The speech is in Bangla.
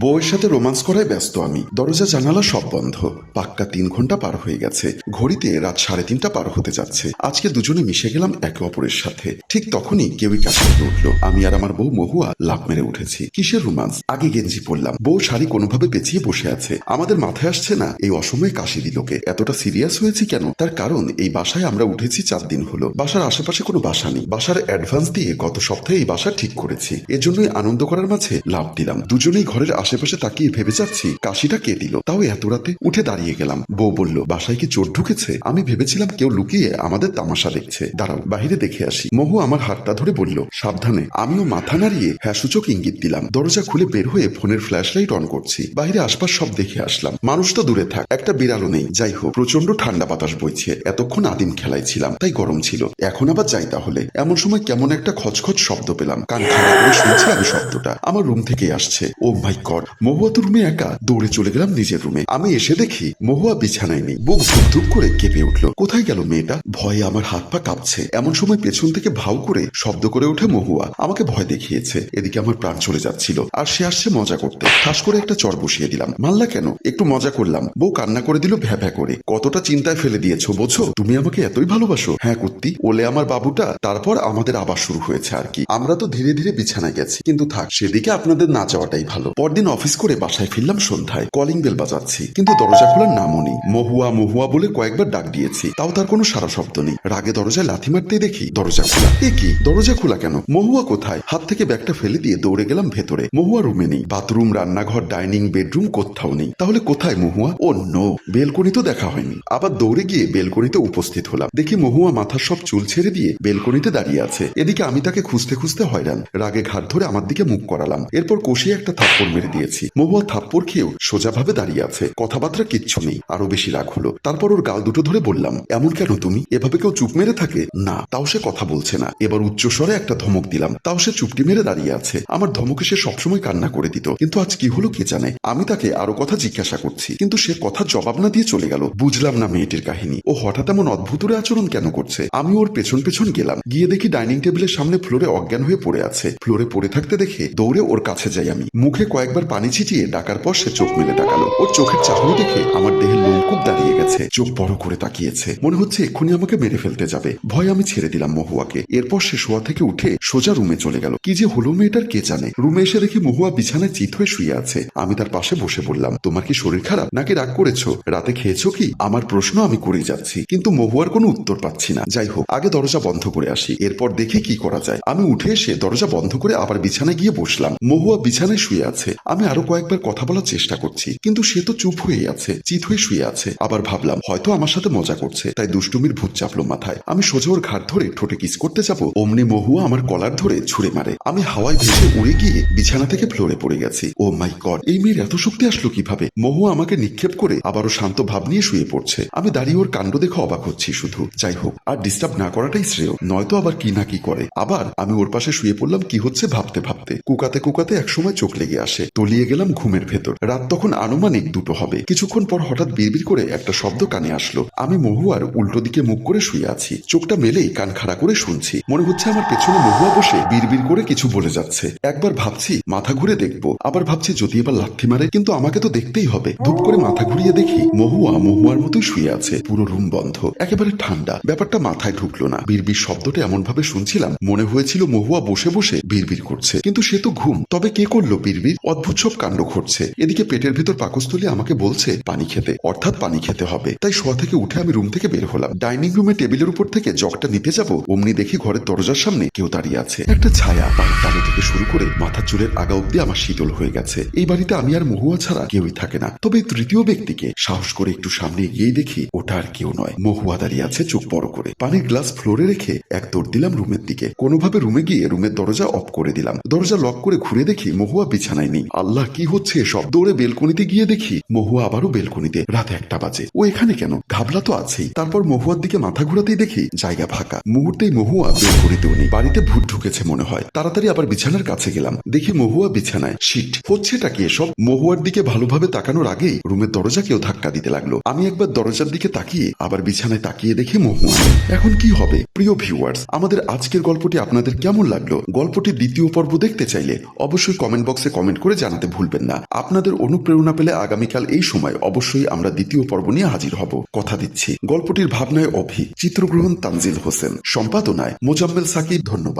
বউয়ের সাথে রোমান্স করায় ব্যস্ত আমি। দরজা জানালা সব বন্ধ। পাক্কা তিন ঘণ্টা পার হয়ে গেছে। ঘড়িতে রাত সাড়ে তিনটা পার হতে যাচ্ছে। আজকে দুজনে মিশে গেলাম একে অপরের সাথে। ঠিক তখনই কেউই কাছে উঠল। আমি আর আমার বউ মহুয়া লাভ মেরে উঠেছি। কিসের রোমান্স? আগে গেঞ্জি পরলাম। বউ শাড়ি কোনোভাবে পেঁচিয়ে বসে আছে। আমাদের মাথায় আসছে না, এই অসময়ে কাশি দিলকে। এতটা সিরিয়াস হয়েছি কেন? তার কারণ, এই বাসায় আমরা উঠেছি চার দিন হলো। বাসার আশেপাশে কোনো বাসা নেই। বাসার অ্যাডভান্স দিয়ে গত সপ্তাহে এই বাসা ঠিক করেছি। এজন্যই আনন্দ করার মাঝে লাভ দিলাম। দুজনেই ঘরের আশেপাশে তাকিয়ে ভেবে যাচ্ছি, কাশিটা কে দিল? তাও এত রাতে উঠে দাঁড়িয়ে গেলাম। বউ বলল, বাসায় কি চোর ঢুকেছে? আমি ভেবেছিলাম কেউ লুকিয়ে আমাদের তামাশা দেখছে। দাঁড়াও বাহিরে দেখে আসি। মহু আমার হাতটা ধরে বলল, সাবধানে। আমিও মাথা নাড়িয়ে হ্যাঁ ইঙ্গিত দিলাম। দরজা খুলে বের হয়ে ফোনের ফ্ল্যাশ লাইট অন করছি। বাইরে আশপাশ সব দেখে আসলাম। মানুষ তো দূরে থাক, একটা বিড়ালও নেই। যাই হোক প্রচণ্ড ঠান্ডা বাতাস বইছে। এতক্ষণ আদিম খেলায় ছিলাম, তাই গরম ছিল। এখন আবার যাই তাহলে। এমন সময় কেমন একটা খচখচ শব্দ পেলাম। কান খাড়া করে শুনছি আমি শব্দটা। আমার রুম থেকেই আসছে। ও মাই গড মহুয়া তো রুমে একা দৌড়ে চলে গেলাম নিজের রুমে। আমি এসে দেখি মহুয়া বিছানায় নেই। বুক ধুপ করে কেঁপে উঠল। কোথায় গেল মেয়েটা? ভয়ে আমার হাত পা কাঁপছে। এমন সময় পেছন থেকে ভাউ করে শব্দ করে ওঠে মহুয়া। আমাকে ভয় দেখিয়েছে। এদিকে আমার প্রাণ চলে যাচ্ছিল। আর সে আসছে মজা করতে। ঠাস করে একটা চর বসিয়ে দিলাম। মাল্লা কেন? একটু মজা করলাম। বউ কান্না করে দিল ভ্যা ভ্যা করে। কতটা চিন্তায় ফেলে দিয়েছ, বোঝো? তুমি আমাকে এতই ভালোবাসো। হ্যাঁ কুত্তি। ওলে আমার বাবুটা, তারপর আমাদের আবার শুরু হয়েছে আর কি। আমরা তো ধীরে ধীরে বিছানায় গেছি। কিন্তু থাক, সেদিকে আপনাদের না যাওয়াটাই ভালো। পরদিন অফিস করে বাসায় ফিরলাম সন্ধ্যায়। কলিং বেল বাজাচ্ছি। কিন্তু দরজা খোলার নামও নেই। মহুয়া মহুয়া বলে কয়েকবার ডাক দিয়েছি। তাও তার কোনো সারা শব্দ নেই। রাগে দরজায় লাথি মারতে দেখি দরজা খোলা। এ কি? দরজা খোলা কেন? মহুয়া কোথায়? হাত থেকে ব্যাগটা ফেলে দিয়ে দৌড়ে গেলাম ভেতরে। মহুয়া রুমে নেই। বাথরুম, রান্নাঘর, ডাইনিং, বেডরুম কোথাও নেই। তাহলে কোথায় মহুয়া? ও নো। বেলকনি তো দেখা হয়নি। আবার দৌড়ে গিয়ে বেলকনিতে উপস্থিত হলাম। দেখি মহুয়া মাথার সব চুল ছেড়ে দিয়ে বেলকনিতে দাঁড়িয়ে আছে। এদিকে আমি তাকে খুঁজতে খুঁজতে হয়রান। রাগে ঘাট ধরে আমার দিকে মুখ করালাম। এরপর কষিয়ে একটা থাপ্পড় মেরে দিয়েছি। মহুয়া থাপ্পড় খেয়েও সোজাভাবে দাঁড়িয়ে আছে। কথাবার্তা কিচ্ছু নেই। আরও বেশি রাগ হলো। তারপর ওর গাল দুটো ধরে বললাম, এমন কেন তুমি? এভাবে কেউ চুপ মেরে থাকে? না, তাও সে কথা বলছে না। এবার উচ্চস্বরে একটা ধমক দিলাম, তাও সে চুপটি মেরে দাঁড়িয়ে আছে। আমার ধমকে সে সবসময় কান্না করে দিত। কিন্তু আজ কি হলো কে জানে? আমি তাকে আরও কথা জিজ্ঞাসা করছি। কিন্তু সে কথা জবাব না দিয়ে চলে গেল। বুঝলাম না মেয়েটির কাহিনী। ও হঠাৎ এমন অদ্ভুতরে আচরণ কেন করছে? আমি ওর পেছন পেছন গেলাম। গিয়ে দেখি ডাইনিং টেবিলের সামনে ফ্লোরে অজ্ঞান হয়ে পড়ে আছে। ফ্লোরে পড়ে থাকতে দেখে দৌড়ে ওর কাছে যাই আমি। মুখে কয়েকবার পানি ছিটিয়ে ডাকার পর সে চোখ মেলে তাকালো। ওর চোখের চাহনি দেখে আমার দেহের লোমকূপ দাঁড়িয়ে গেছে। চোখ বড় করে তাকিয়েছে। মনে হচ্ছে এক্ষুনি আমাকে মেরে ফেলতে যাবে। ভয় আমি ছেড়ে দিলাম মহুয়াকে। এরপর সে শোয়া থেকে উঠে সোজা রুমে চলে গেল। কি যে হলো মেয়েটার কে জানে? রুমে এসে দেখি মহুয়া বিছানায় চিত হয়ে শুয়ে আছে। আমি তার পাশে বসে বললাম তোমার কি শরীর খারাপ? নাকি রাগ করেছ? রাতে খেয়েছো কি? আমার প্রশ্ন আমি করেই যাচ্ছি। কিন্তু মহুয়ার কোনো উত্তর পাচ্ছি না। যাই হোক, আগে দরজা বন্ধ করে আসি। এরপর দেখি কি করা যায়। আমি উঠে এসে দরজা বন্ধ করে আবার বিছানায় গিয়ে বসলাম। মহুয়া বিছানায় শুয়ে আছে। আমি আরও কয়েকবার কথা বলার চেষ্টা করছি, কিন্তু সে তো চুপ হয়ে আছে, চিত হয়ে শুয়ে আছে। আবার ভাবলাম, হয়তো আমার সাথে মজা করছে, তাই দুষ্টুমির ভূত চাপলো মাথায়। আমি সোজা ওর ঘাট ধরে ঠোঁটে কিস করতে যাব, অমনি মহুয়া আমার কলার ধরে ছুড়ে মারে। আমি হাওয়ায় ভেসে উড়ে গিয়ে বিছানা থেকে ফ্লোরে পড়ে গেছি। ও মাই গড, এই মেয়ের এত শক্তি আসলো কীভাবে? মহুয়া আমাকে নিক্ষেপ করে আবারও শান্ত ভাব নিয়ে শুয়ে পড়ছে। আমি দাঁড়িয়ে ওর কাণ্ড দেখে অবাক হচ্ছি শুধু। যাই হোক, আর ডিস্টার্ব না করাটাই শ্রেয়, নয়তো আবার কি না কি করে। আবার আমি ওর পাশে শুয়ে পড়লাম, কি হচ্ছে ভাবতে ভাবতে। কুকাতে কুকাতে একসময় চোখ লেগে আসে। তলিয়ে গেলাম ঘুমের ভেতর। রাত তখন আনুমানিক দুটো হবে। কিছুক্ষণ পর হঠাৎ বিড়বিড় করে একটা শব্দ কানে আসলো। আমি মহুয়ার উল্টো দিকে মুখ করে শুয়ে আছি। চোখটা মেলেই কান খাড়া করে শুনছি। মনে হচ্ছে আমার পেছনে মহুয়া বসে বিড়বিড় করে কিছু বলে যাচ্ছে। একবার ভাবছি, মাথা ঘুরে দেখব। আবার ভাবছি, যদি এবার লাথি মারে, কিন্তু আমাকে তো দেখতেই হবে। ধূপ করে মাথা ঘুরিয়ে দেখি, মহুয়া মহুয়ার মতোই শুয়ে আছে। পুরো রুম বন্ধ। একেবারে ঠান্ডা। ব্যাপারটা মাথায় ঢুকলো না। বিড়বিড় শব্দটা এমন ভাবে শুনছিলাম, মনে হয়েছিল মহুয়া বসে বসে বিড়বিড় করছে। কিন্তু সে তো ঘুম। তবে কে করল বিড়বিড়? অদ্ভুত সব কাণ্ড ঘটছে। এদিকে পেটের ভিতর পাকস্থলী আমাকে বলছে, পানি খেতে। অর্থাৎ পানি খেতে হবে। তাই শোয়া থেকে উঠে আমি রুম থেকে বের হলাম। ডাইনিং রুমে টেবিলের উপর থেকে জগটা নিতে যাব, অমনি দেখি ঘরের দরজার সামনে কেউ দাঁড়িয়ে আছে। একটা ছায়া পায়ের তালু থেকে শুরু করে মাথার চুলের আগা অব্দি আমার শীতল হয়ে গেছে। এই বাড়িতে আমি আর মহুয়া ছাড়া কেউই থাকে না। তবে তৃতীয় ব্যক্তিকে সাহস করে একটু সামনে এগিয়ে দেখি ওটা আর কেউ নয়। মহুয়া দাঁড়িয়ে আছে চোখ বড় করে। পানির গ্লাস ফ্লোরে রেখে এক দৌড় দিলাম রুমের দিকে। কোনোভাবে রুমে গিয়ে রুমের দরজা অফ করে দিলাম। দরজা লক করে ঘুরে দেখি মহুয়া বিছানায় নেই। আল্লাহ কি হচ্ছে এসব? দৌড়ে বেলকনিতে গিয়ে দেখি, মহুয়া আবারও বেলকনিতে। রাত একটা বাজে। ও এখানে কেন? ঘাবলা তো আছেই। তারপর মহুয়ার দিকে মাথা ঘুরাতেই দেখি, জায়গা ফাঁকা। মুহূর্তেই মহুয়া বেলকনিতেও নেই বাড়িতে ভূত ঢুকেছে মনে হয়। তাড়াতাড়ি আবার বিছানার কাছে গেলাম। দেখি মহুয়া বিছানায়। শিট, হচ্ছেটা কি এসব? মহুয়ার দিকে ভালোভাবে তাকানোর আগেই রুমের দরজা কেউ ধাক্কা দিতে লাগল। আমি একবার দরজার দিকে তাকিয়ে আবার বিছানায় তাকিয়ে দেখি মহুয়া। এখন কি হবে? প্রিয় ভিউয়ার্স, আমাদের আজকের গল্পটি আপনাদের কেমন লাগল? গল্পটির দ্বিতীয় পর্ব দেখতে চাইলে অবশ্যই কমেন্ট বক্সে কমেন্ট করে জানাতে ভুলবেন না। আপনাদের অনুপ্রেরণা পেলে আগামীকাল এই সময় অবশ্যই আমরা দ্বিতীয় পর্ব নিয়ে হাজির হব। কথা দিচ্ছি। গল্পটির ভাবনায় অভি। চিত্রগ্রহণ তানজিল হোসেন। সম্পাদনায় মোজাম্মেল সাকিব। ধন্যবাদ।